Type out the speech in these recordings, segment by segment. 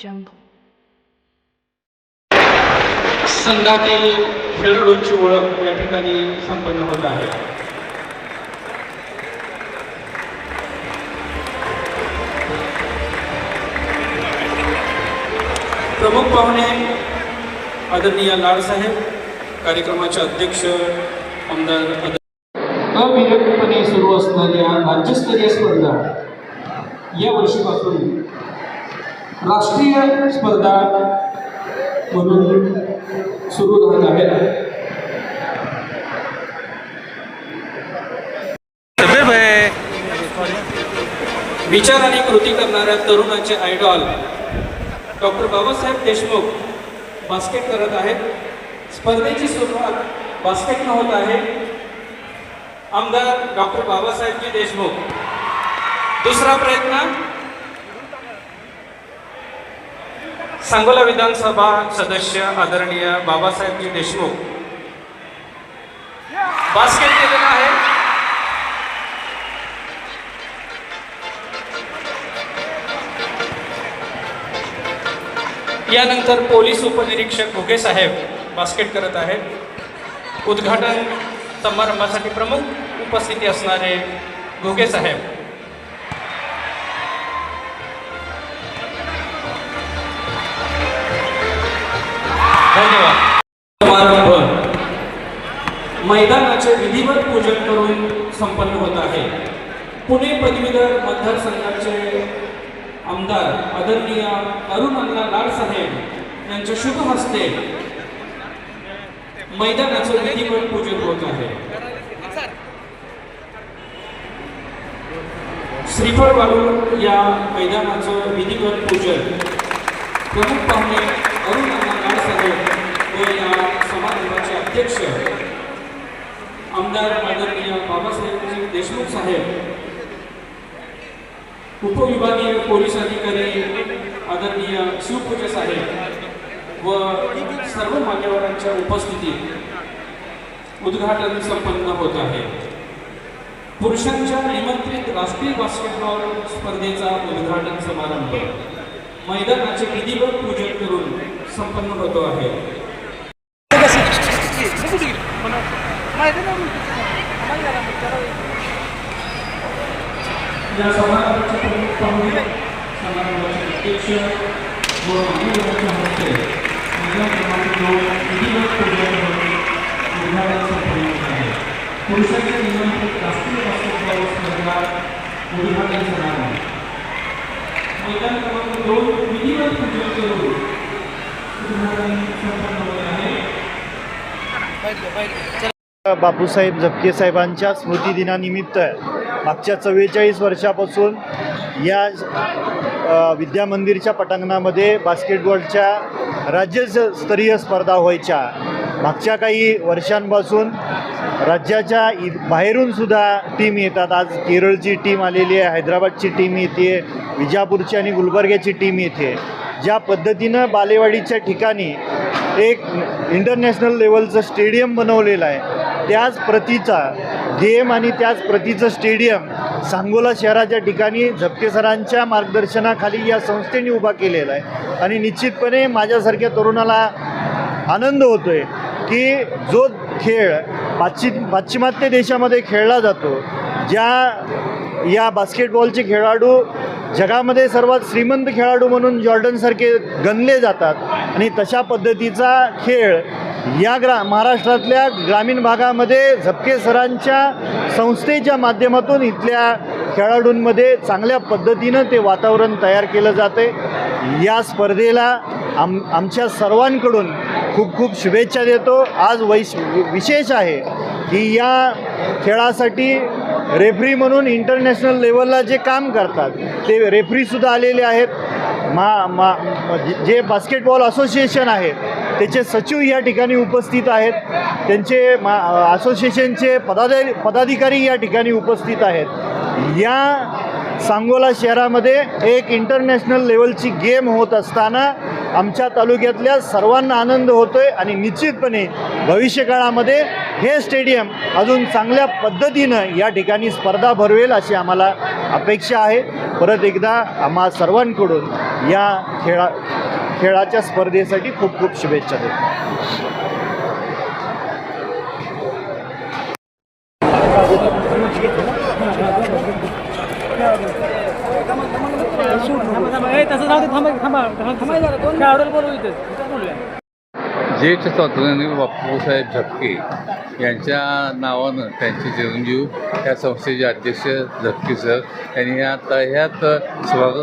jungle. संघातील खेळाडूंची ओळख या ठिकाणी संपन्न होत आहे प्रमुख पाहुणे आदरणीय लाडसाहेब कार्यक्रमाचे अध्यक्ष आमदार अविरतपणे सुरू असणाऱ्या राज्यस्तरीय स्पर्धा या वर्षीपासून राष्ट्रीय स्पर्धा म्हणून सुरू राहत आहेत विचार आणि कृती करणाऱ्या तरुणाचे idol doctor Babasaheb Deshmukh basket करत आहेत. स्पर्धेची सुरुवात बास्केटनं होत आहे. आमदार डॉक्टर बाबासाहेबजी देशमुख. दुसरा प्रयत्न सांगोला विधानसभा सदस्य आदरणीय बाबासाहेबजी देशमुख बास्केट केलेलं आहे. यानंतर पोलीस उपनिरीक्षक घुगे साहेब बास्केट करत आहेत. उद्घाटन समारंभासाठी प्रमुख उपस्थिती असणारे घुगे साहेब. धन्यवाद. मैदानाचे विधिवत पूजन करून संपन्न होत आहे. पुणे पदवीधर मतदारसंघाचे आमदार आदरणीय अरुण अण्णा लाडसाहेब यांच्या शुभ हस्ते मैदानाचं विधिवत पूजन होत आहे. श्रीफळ वाढून या मैदानाचं विधिवत पूजन. प्रमुख पाहुणे अरुण अण्णा लाडसाहेब या अध्यक्ष आमदार आदरणीय बाबासाहेबजी देशमुख साहेब उपविभागीय पोलीस अधिकारी आदरणीय शिवपूजा साहेब व सर्व मान्यवरांच्या उपस्थितीत उद्घाटन संपन्न होत आहे. पुरुषांच्या निमंत्रित राष्ट्रीय बास्केटबॉल स्पर्धेचा उद्घाटन समारंभ मैदानाचे विधिवत पूजन करून संपन्न होतो आहे. या समारंभाचे प्रमुख पाहुणे समारंभाचे अध्यक्ष व मान्यवरांच्या हस्ते महिला क्रमांक दोन विधिवत पूजन करून उद्घाटन संपन्न होत आहे निमंत्रित राष्ट्रीय बास्केटबॉल स्पर्धा उद्घाटन समारंभ मैदान क्रमांक दोन विधिवत पूजन करून उद्घाटन संपन्न होत आहे बापूसाहेब झपके साहेबांच्या स्मृतिदिनानिमित्त मागच्या चव्वेचाळीस वर्षापासून या विद्यामंदिरच्या पटांगणामध्ये बास्केटबॉलच्या राज्यस्तरीय स्पर्धा व्हायच्या. मागच्या काही वर्षांपासून राज्याच्या इ बाहेरून सुद्धा टीम येतात. आज केरळची टीम आलेली आहे हैदराबादची टीम येते विजापूरची आणि गुलबर्ग्याची टीम येते. ज्या पद्धतीनं बालेवाडीच्या ठिकाणी एक इंटरनॅशनल लेवलचं स्टेडियम बनवलेलं आहे त्याच प्रतीचा गेम आणि त्याच प्रतीचं स्टेडियम सांगोला शहराच्या ठिकाणी झपकेसरांच्या मार्गदर्शनाखाली या संस्थेने उभा केलेला आहे. आणि निश्चितपणे माझ्यासारख्या तरुणाला आनंद होतो आहे की जो खेळ पाश्चिम पाश्चिमात्य देशामध्ये खेळला जातो ज्या या बास्केटबॉलचे खेळाडू जगामध्ये सर्वात श्रीमंत खेळाडू म्हणून जॉर्डनसारखे गणले जातात आणि तशा पद्धतीचा खेळ या ग्रा महाराष्ट्रातल्या ग्रामीण भागामध्ये झपके सरांच्या संस्थेच्या माध्यमातून इथल्या खेळाडूंमध्ये चांगल्या पद्धतीनं ते वातावरण तयार केलं जाते या स्पर्धेला आम आमच्या सर्वांकडून खूप खूप शुभेच्छा देतो. आज वैश विशेष आहे की या खेळासाठी रेफरी म्हणून इंटरनॅशनल लेवलला जे काम करतात ते रेफरीसुद्धा आलेले आहेत. मा मा जे- जे बास्केटबॉल असोसिएशन आहे त्याचे सचिव या ठिकाणी उपस्थित आहेत. त्यांचे मा असोसिएशनचे पदाधि पदाधिकारी या ठिकाणी उपस्थित आहेत. या सांगोला शहरामध्ये एक इंटरनॅशनल लेवलची गेम होत असताना आमच्या तालुक्यातल्या सर्वांना आनंद होतोय आणि निश्चितपणे भविष्यकाळामध्ये हे स्टेडियम अजून चांगल्या पद्धतीनं या ठिकाणी स्पर्धा भरवेल अशी आम्हाला अपेक्षा आहे. परत एकदा आम्हा सर्वांकडून या खेळा खेळाच्या स्पर्धेसाठी खूप खूप शुभेच्छा देतो. तसं जाऊ दे थांबा थांबा थांबा जरा दोन खेळाडूला बोलू इथे? ज्येष्ठ स्वातंत्र्य बापूसाहेब झपके यांच्या नावानं त्यांचे चिरंजीव या संस्थेचे अध्यक्ष झपके सर यांनी आता ह्यात स्पर्धा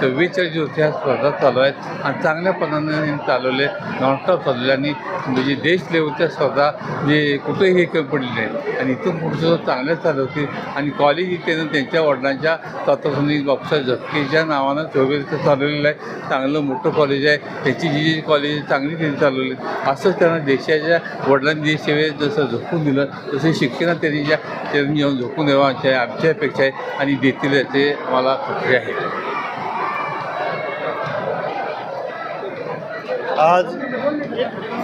चव्वेचाळीस दिवस ह्या स्पर्धा चालू आहेत आणि चांगल्या पद्धतीने चालवले नॉनस्टॉप चालवले आणि म्हणजे देश लेवलच्या स्पर्धा जे कुठेही हे कमी पडली नाही आणि इथून पुढचं चांगल्या चालवतील आणि कॉलेज इथे त्यांच्या वडिलांच्या तत्वाखाली बापूसाहेब झपकेच्या नावानं चौघेचं चालवलेलं आहे. चांगलं मोठं कॉलेज आहे. त्याची जी जी कॉलेज चांगली त्यांनी चालवली असंच त्यांना देशाच्या वडिलांनी देशसेवेत जसं झोकून दिलं तसं शिक्षणात त्यांनी ज्या त्यांनी येऊन झोकून द्यावं आमच्या आमच्या अपेक्षा आहे आणि देतील याचे मला खात्री आहे. आज